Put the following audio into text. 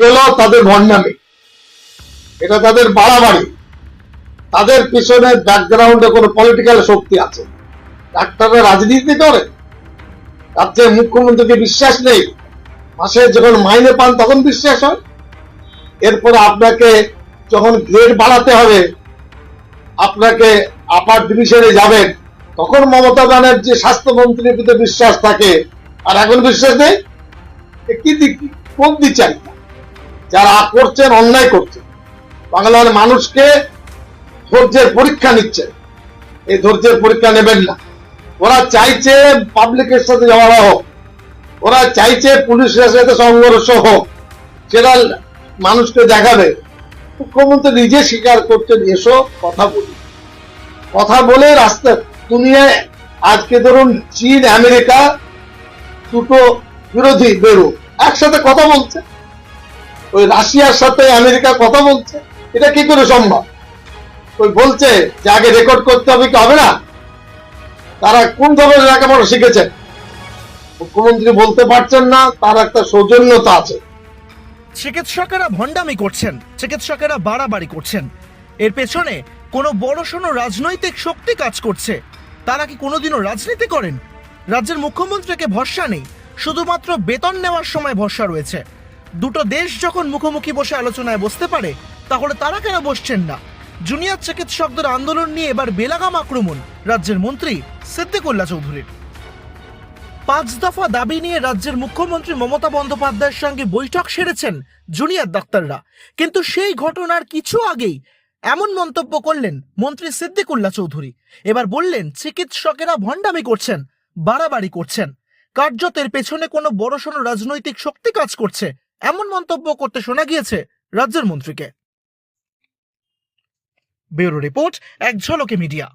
গেল? তাদের ভণ্ডামি। এটা তাদের বাড়াবাড়ি। তাদের পিছনে ব্যাকগ্রাউন্ডে কোনো পলিটিক্যাল শক্তি আছে। ডাক্তাররা রাজনীতি করে। রাজ্যের মুখ্যমন্ত্রীকে বিশ্বাস নেই। মাসে যখন মাইনে পান, তখন বিশ্বাস হয়। এরপরে আপনাকে যখন গ্রেড বাড়াতে হবে, আপনাকে আপার ডিভিশনে যাবেন, তখন মমতা ব্যানার্জি স্বাস্থ্যমন্ত্রীর প্রতি বিশ্বাস থাকে। আর এখন বিশ্বাস নেই? কি দিক কোন বিচার যারা করছেন, অন্যায় করছেন। বাংলার মানুষকে ধৈর্যের পরীক্ষা নিচ্ছে। এই ধৈর্যের পরীক্ষা নেবেন না। ওরা চাইছে পাবলিকের সাথে ঝগড়া হোক। ওরা চাইছে পুলিশের সাথে সংঘর্ষ হোক। সেটা মানুষকে দেখাবে। মুখ্যমন্ত্রী নিজে স্বীকার করছেন, এসো কথা বলি। কথা বলে রাস্তা দুনিয়ায় আজকে ধরুন চীন, আমেরিকা, দুটো বিরোধী বেরো একসাথে কথা বলছে। ওই রাশিয়ার সাথে আমেরিকা কথা বলছে। এটা কি করে সম্ভব? ওই বলছে যে আগে রেকর্ড করতে হবে কি হবে না? তারা কোন ধরনের লেখাপড়া শিখেছেন মুখ্যমন্ত্রী বলতে পারছেন না, তার একটা সৌজন্যতা আছে। চিকিৎসকেরা ভণ্ডামি করছেন, চিকিৎসকেরা বাড়াবাড়ি করছেন। এর পেছনে কোনো বড়সড় রাজনৈতিক শক্তি কাজ করছে। তারা কি কোনোদিনও রাজনীতি করেন? রাজ্যের মুখ্যমন্ত্রীকে ভরসা নেই, শুধুমাত্র বেতন নেওয়ার সময় ভরসা রয়েছে। দুটো দেশ যখন মুখোমুখি বসে আলোচনায় বসতে পারে, তাহলে তারা কেন বসছেন না? জুনিয়র চিকিৎসকদের আন্দোলন নিয়ে এবার বেলাগাম আক্রমণ, রাজ্যের মন্ত্রী সিদ্দিকুল্লা চৌধুরীর। পাঁচ দফা দাবি নিয়ে রাজ্যের মুখ্যমন্ত্রী মমতা বন্দ্যোপাধ্যায়ের সঙ্গে বৈঠক সেরেছেন জুনিয়র ডাক্তাররা। কিন্তু সেই ঘটনার কিছু আগেই এমন মন্তব্য করলেন মন্ত্রী সিদ্দিকুল্লা চৌধুরী। এবার বললেন, চিকিৎসকেরা ভণ্ডামি করছেন, বাড়াবাড়ি করছেন। কার্যতের পেছনে কোনো বড়সড় রাজনৈতিক শক্তি কাজ করছে এমন মন্তব্য করতে শোনা গিয়েছে রাজ্যের মন্ত্রীকে। ব্যুরো রিপোর্ট এক ঝলকে মিডিয়া।